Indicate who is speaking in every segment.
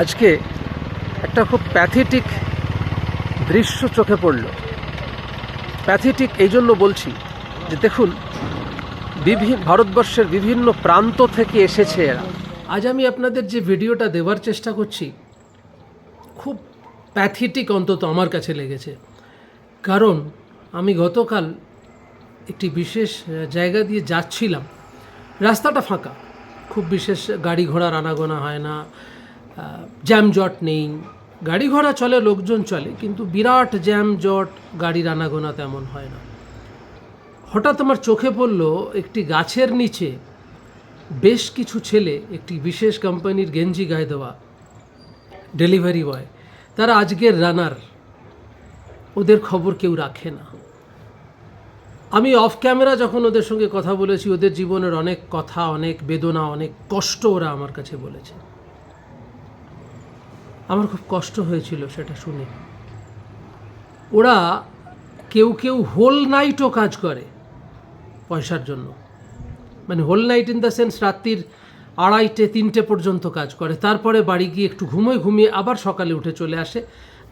Speaker 1: আজকে একটা খুব প্যাথেটিক দৃশ্য চোখে পড়ল। প্যাথেটিক এই জন্য বলছি যে দেখুন বিভিন্ন ভারতবর্ষের বিভিন্ন প্রান্ত থেকে এসেছে এরা। আজ আমি আপনাদের যে ভিডিওটা দেওয়ার চেষ্টা করছি, খুব প্যাথেটিক অন্তত আমার কাছে লেগেছে। কারণ আমি গতকাল একটি বিশেষ জায়গা দিয়ে যাচ্ছিলাম। রাস্তাটা ফাঁকা। খুব বিশেষ গাড়ি ঘোড়ার আনাগোনা হয় না জ্যামজট নেই। গাড়ি ঘোড়া চলে, লোকজন চলে, কিন্তু বিরাট জ্যামজট গাড়ির আনাগোনা তেমন হয় না। হঠাৎ আমার চোখে পড়ল একটি গাছের নিচে বেশ কিছু ছেলে একটি বিশেষ কোম্পানির গেঞ্জি গায়ে দেওয়া ডেলিভারি বয়। তারা আজকের রানার। ওদের খবর কেউ রাখে না। আমি অফ ক্যামেরা যখন ওদের সঙ্গে কথা বলেছি, ওদের জীবনের অনেক কথা, অনেক বেদনা, অনেক কষ্ট ওরা আমার কাছে বলেছে। আমার খুব কষ্ট হয়েছিল সেটা শুনে। ওরা কেউ কেউ হোল নাইটও কাজ করে পয়সার জন্য। মানে whole night in the sense রাত্রির আড়াইটে, তিনটে পর্যন্ত কাজ করে। তারপরে বাড়ি গিয়ে একটু ঘুমোয়, ঘুমিয়ে আবার সকালে উঠে চলে আসে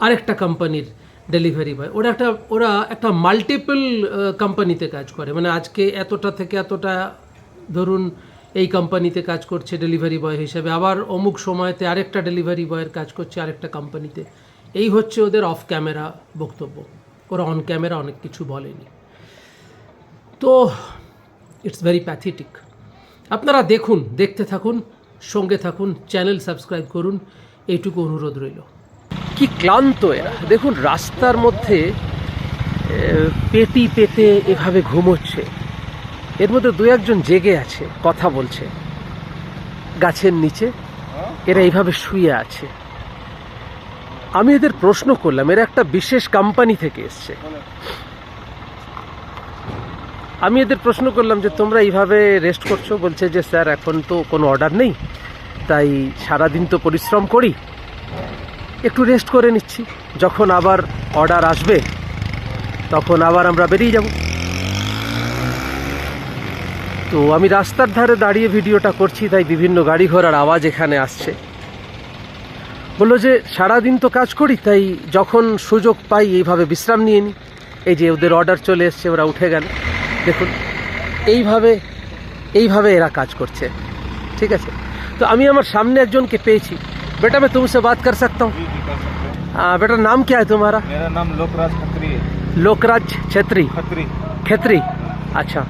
Speaker 1: আরেকটা কোম্পানির ডেলিভারি বয় ওরা একটা ওরা একটা মাল্টিপল কোম্পানিতে কাজ করে। মানে আজকে এতটা থেকে এতটা, ধরুন এই কোম্পানিতে কাজ করছে ডেলিভারি বয় হিসেবে। আবার অমুক সময়তে আরেকটা ডেলিভারি বয়ের কাজ করছে আরেকটা কোম্পানিতে এই হচ্ছে ওদের অফ ক্যামেরা বক্তব্য। ওরা অন ক্যামেরা অনেক কিছু বলেনি। তো ইটস ভেরি প্যাথেটিক আপনারা দেখুন, দেখতে থাকুন, সঙ্গে থাকুন চ্যানেল সাবস্ক্রাইব করুন। এইটুকু অনুরোধ রইল। কি ক্লান্ত এরা। দেখুন, রাস্তার মধ্যে পেটি পেতে এভাবে ঘুমোচ্ছে। এর মধ্যে দু একজন জেগে আছে, কথা বলছে। গাছের নিচে, এরা এইভাবে শুয়ে আছে। আমি এদের প্রশ্ন করলাম, এরা একটা বিশেষ কোম্পানি থেকে এসছে। আমি এদের প্রশ্ন করলাম যে, তোমরা এইভাবে রেস্ট করছ? বলছে যে, স্যার, এখন তো কোনো অর্ডার নেই, তাই সারাদিন তো পরিশ্রম করি। একটু রেস্ট করে নিচ্ছি। যখন আবার অর্ডার আসবে, তখন আবার আমরা বেরিয়ে যাব। তো আমি রাস্তার ধারে দাঁড়িয়ে ভিডিওটা করছি তাই বিভিন্ন গাড়ি ঘোড়ার আওয়াজ এখানে আসছে বললো যে সারাদিন তো কাজ করি তাই যখন সুযোগ পাই এইভাবে বিশ্রাম নিয়ে নিই এই যে ওদের অর্ডার চলে এসছে ওরা উঠে গেল দেখুন এইভাবে এইভাবে এরা কাজ করছে ঠিক আছে তো আমি আমার সামনে একজনকে পেয়েছি बेटा मैं तुमसे बात कर सकता हूँ
Speaker 2: जी जी कर सकते हैं
Speaker 1: आ, बेटा नाम क्या है तुम्हारा
Speaker 2: मेरा नाम लोकराज खत्री है
Speaker 1: लोकराज छेत्री
Speaker 2: खत्री
Speaker 1: खेत्री अच्छा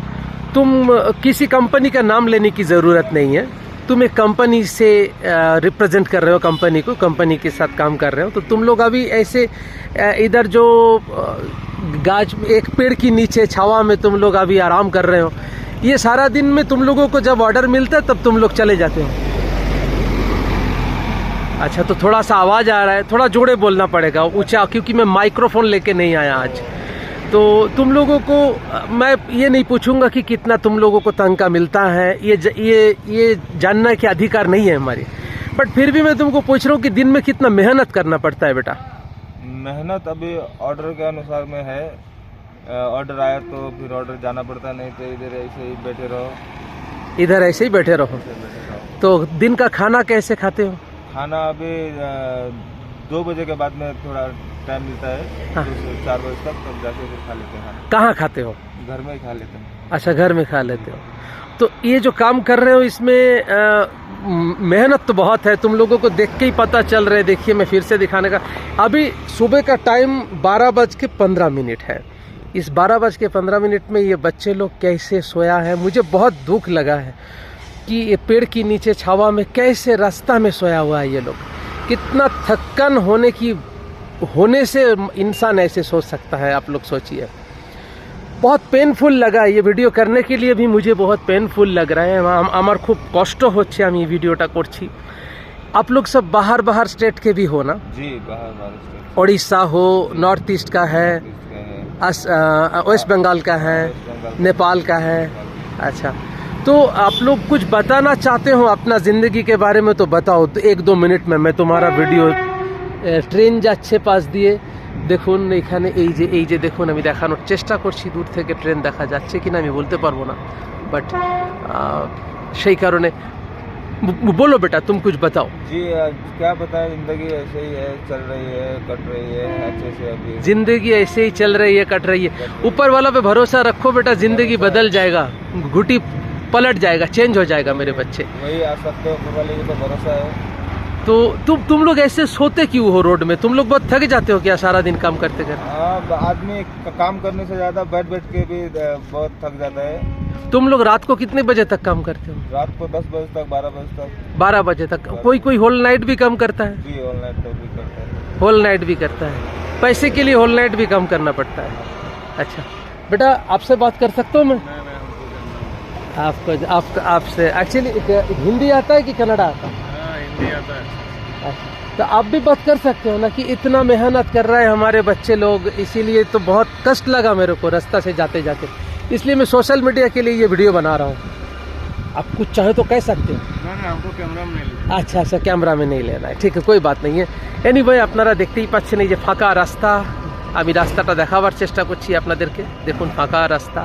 Speaker 1: तुम किसी कंपनी का नाम लेने की ज़रूरत नहीं है। तुम एक कंपनी से रिप्रेजेंट कर रहे हो कंपनी को कंपनी के साथ काम कर रहे हो। तो तुम लोग अभी ऐसे इधर जो गाछ एक पेड़ के नीचे, छावा में तुम लोग अभी आराम कर रहे हो। ये सारा दिन में तुम लोगों को जब ऑर्डर मिलता है, तब तुम लोग चले जाते हो। अच्छा तो थोड़ा सा आवाज़ आ रहा है। थोड़ा जोड़े बोलना पड़ेगा, ऊँचा, क्योंकि मैं माइक्रोफोन लेके नहीं आया आज। तो तुम लोगों को मैं ये नहीं पूछूँगा कि कितना तुम लोगों को तनख्वाह मिलता है ये ज, ये ये जानना के अधिकार नहीं है हमारी। बट फिर भी मैं तुमको पूछ रहा हूँ कि दिन में कितना मेहनत करना पड़ता है बेटा?
Speaker 2: मेहनत अभी ऑर्डर के अनुसार में है। ऑर्डर आया तो फिर ऑर्डर जाना पड़ता नहीं तो इधर ऐसे ही बैठे रहो।
Speaker 1: इधर ऐसे ही बैठे रहो।
Speaker 2: ऐसे बैठे रहो।
Speaker 1: तो दिन का खाना कैसे खाते हो?
Speaker 2: खाना अभी दो बजे के बाद में थोड़ा टाइम मिलता है
Speaker 1: हाँ।
Speaker 2: दो चार बजे तक तब जाके फिर खा लेते हैं।
Speaker 1: कहाँ खाते हो?
Speaker 2: घर में ही खा लेते हैं।
Speaker 1: अच्छा घर में खा लेते हो। तो ये जो काम कर रहे हो इसमें मेहनत तो बहुत है तुम लोगों को देख के ही पता चल रहा है देखिए मैं फिर से दिखाने का। अभी सुबह का टाइम बारह बज के पंद्रह मिनट है। इस बारह बज के पंद्रह मिनट में ये बच्चे लोग कैसे सोया है मुझे बहुत दुख लगा है कि ये पेड़ के नीचे छावा में कैसे रास्ता में सोया हुआ है ये लोग। कितना थक्कन होने की होने से इंसान ऐसे सोच सकता है आप लोग सोचिए बहुत পেনফুল লাগা এই ভিডিও करने के लिए भी मुझे बहुत पेनफुल लग रहा है আম- আমার খুব কষ্ট হচ্ছে আমি এই ভিডিওটা করছি आप लोग सब बाहर बाहर स्टेट के भी हो ना
Speaker 2: जी बाहर बाहर स्टेट
Speaker 1: उड़ीसा हो नॉर्थ ईस्ट का है
Speaker 2: इसके हैं
Speaker 1: अस- अ, वेस्ट बंगाल का है
Speaker 2: वेस्ट बंगाल
Speaker 1: नेपाल का है अच्छा तो आप लोग कुछ बताना चाहते हो अपना ज़िंदगी के बारे में तो बताओ तो एक दो मिनट में मैं तुम्हारा ভিডিও ট্রেন যাচ্ছে পাশ দিয়ে দেখুন এখানে এই যে এই যে দেখুন আমি দেখানোর চেষ্টা করছি দূর থেকে ট্রেন দেখা যাচ্ছে কিনা আমি বলতে পারবো না বাট সেই কারণে ब- बोलो बेटा तुम कुछ बताओ
Speaker 2: जी आज क्या बताएं जिंदगी ऐसे ही है चल रही है कट रही है अच्छे से अभी
Speaker 1: जिंदगी ऐसे ही चल रही है कट रही है ऊपर वाला पे भरोसा रखो बेटा जिंदगी बदल जाएगा घुटी पलट जाएगा चेंज हो जाएगा मेरे बच्चे
Speaker 2: वही आ सकते हो ऊपर वाले की तो भरोसा है
Speaker 1: तो तुम तुम लोग ऐसे सोते क्यों हो रोड में? तुम लोग बहुत थक जाते हो क्या सारा दिन काम करते करते?
Speaker 2: हाँ आदमी काम करने से ज़्यादा बैठ बैठ के भी बहुत थक जाता है।
Speaker 1: तुम लोग रात को कितने बजे तक काम करते हो?
Speaker 2: रात को दस बजे तक बारह बजे तक।
Speaker 1: बारह बजे तक। कोई कोई होल नाइट भी काम करता है?
Speaker 2: ऑनलाइन तो भी करते हैं।
Speaker 1: होल नाइट भी करता है। पैसे के लिए होल नाइट भी काम करना पड़ता है। अच्छा। बेटा आपसे बात कर सकता हूँ मैं? आपको आपसे। एक्चुअली हिंदी आता है कि कन्नड़ा आता है? अच्छा, तो आप भी बात कर सकते हो ना कि इतना मेहनत कर रहे हैं हमारे बच्चे लोग इसीलिए तो बहुत कष्ट लगा मेरे को रास्ता से जाते जाते इसलिए मैं सोशल मीडिया के लिए ये वीडियो बना रहा हूँ आप कुछ चाहे तो कह सकते हो
Speaker 2: हमको कैमरा में नहीं
Speaker 1: আচ্ছা আচ্ছা ক্যামেরা में नहीं लेना है ঠিক আছে कोई बात नहीं है এনিওয়ে আপনারা দেখতেই পাচ্ছেন এই যে ফাঁকা রাস্তা আমি রাস্তাটা দেখাবার চেষ্টা করছি আপনাদেরকে দেখুন ফাঁকা রাস্তা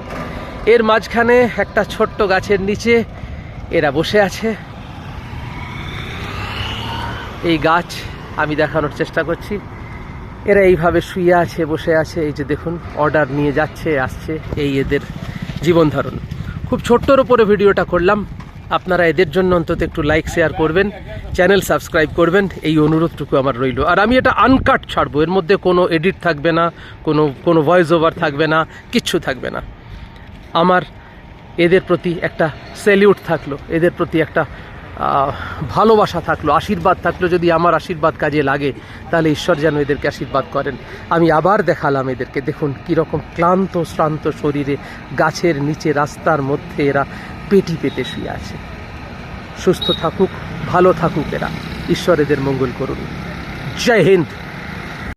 Speaker 1: এর মাঝখানে একটা ছোট্ট গাছের নিচে এরা বসে আছে এই গাছ আমি দেখানোর চেষ্টা করছি। এরা এইভাবে শুয়ে আছে, বসে আছে। এই যে দেখুন অর্ডার নিয়ে যাচ্ছে, আসছে এই এদের জীবন ধারণ। খুব ছোট্টর উপরে ভিডিওটা করলাম। আপনারা এদের জন্য অন্তত একটু লাইক শেয়ার করবেন চ্যানেল সাবস্ক্রাইব করবেন। এই অনুরোধটুকু আমার রইল। আর আমি এটা আনকাট ছাড়বো। এর মধ্যে কোনো এডিট থাকবে না, কোনো কোনো ভয়েস ওভার থাকবে না, কিচ্ছু থাকবে না। আমার এদের প্রতি একটা স্যালিউট থাকল। এদের প্রতি একটা ভালোবাসা থাকল, আশীর্বাদ থাকল, যদি আমার আশীর্বাদ কাজে লাগে, তাহলে ঈশ্বর যেন এদেরকে আশীর্বাদ করেন। আমি আবার দেখালাম এদেরকে, দেখুন কীরকম ক্লান্ত, শ্রান্ত শরীরে, গাছের নিচে, রাস্তার মধ্যে এরা পেটি পেতে শুয়ে আছে। সুস্থ থাকুক, ভালো থাকুক এরা। ঈশ্বর এদের মঙ্গল করুন। জয় হিন্দ।